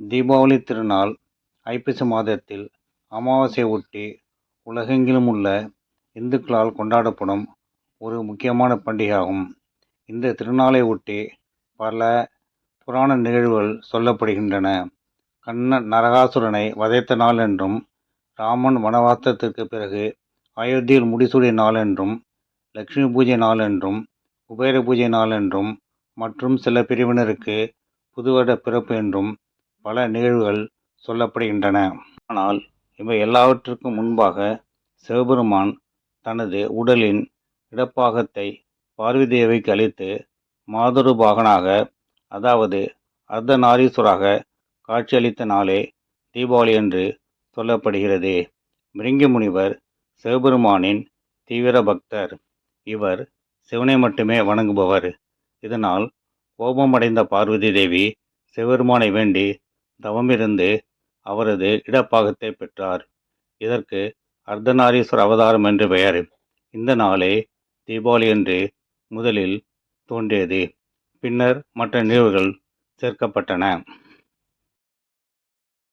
தீபாவளி திருநாள் ஐப்பசி மாதத்தில் அமாவாசையை ஒட்டி உலகெங்கிலும் உள்ள இந்துக்களால் கொண்டாடப்படும் ஒரு முக்கியமான பண்டிகையாகும். இந்த திருநாளை ஒட்டி பல புராண நிகழ்வுகள் சொல்லப்படுகின்றன. கண்ணன் நரகாசுரனை வதைத்த நாள் என்றும் ராமன் வனவாசத்திற்கு பிறகு அயோத்தியில் முடிசூடிய நாள் என்றும் லக்ஷ்மி பூஜை நாள் என்றும் குபேர பூஜை நாள் என்றும் மற்றும் சில பிரிவினருக்கு புதுவட பிறப்பு என்றும் பல நிகழ்வுகள் சொல்லப்படுகின்றன. ஆனால் இவை எல்லாவற்றுக்கும் முன்பாக சிவபெருமான் தனது உடலின் இடப்பாகத்தை பார்வதி தேவிக்கு அளித்து மாதருபாகனாக அதாவது அர்த்தநாரீஸ்வராக காட்சியளித்த நாளே தீபாவளி என்று சொல்லப்படுகிறது. மிருங்கி முனிவர் சிவபெருமானின் தீவிர பக்தர். இவர் சிவனை மட்டுமே வணங்குபவர். இதனால் கோபமடைந்த பார்வதி தேவி சிவபெருமானை வேண்டி தவமிருந்து அவரது இடப்பாகத்தை பெற்றார். இதற்கு அர்த்தநாரீஸ்வர அவதாரம் என்று பெயர். இந்த நாளே தீபாவளி என்று முதலில் தோன்றியது. பின்னர் மற்ற நிகழ்வுகள் சேர்க்கப்பட்டன.